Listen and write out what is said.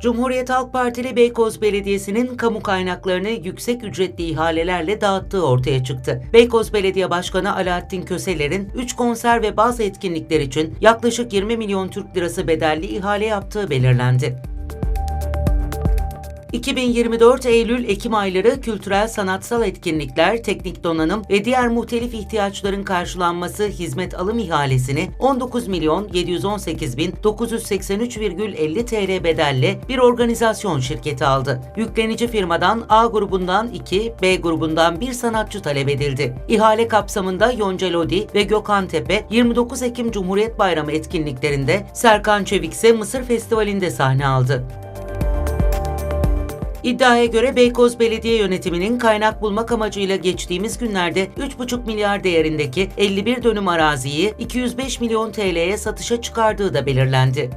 Cumhuriyet Halk Partili Beykoz Belediyesi'nin kamu kaynaklarını yüksek ücretli ihalelerle dağıttığı ortaya çıktı. Beykoz Belediye Başkanı Alaaddin Köseler'in 3 konser ve bazı etkinlikler için yaklaşık 20 milyon Türk lirası bedelli ihale yaptığı belirlendi. 2024 Eylül-Ekim ayları kültürel sanatsal etkinlikler, teknik donanım ve diğer muhtelif ihtiyaçların karşılanması hizmet alım ihalesini 19 milyon 718 bin 983,50 TL bedelle bir organizasyon şirketi aldı. Yüklenici firmadan A grubundan 2, B grubundan 1 sanatçı talep edildi. İhale kapsamında Yonca Lodi ve Gökhan Tepe 29 Ekim Cumhuriyet Bayramı etkinliklerinde, Serkan Çevik ise Mısır Festivali'nde sahne aldı. İddiaya göre Beykoz Belediye Yönetimi'nin kaynak bulmak amacıyla geçtiğimiz günlerde 3,5 milyar değerindeki 51 dönüm araziyi 205 milyon TL'ye satışa çıkardığı da belirlendi.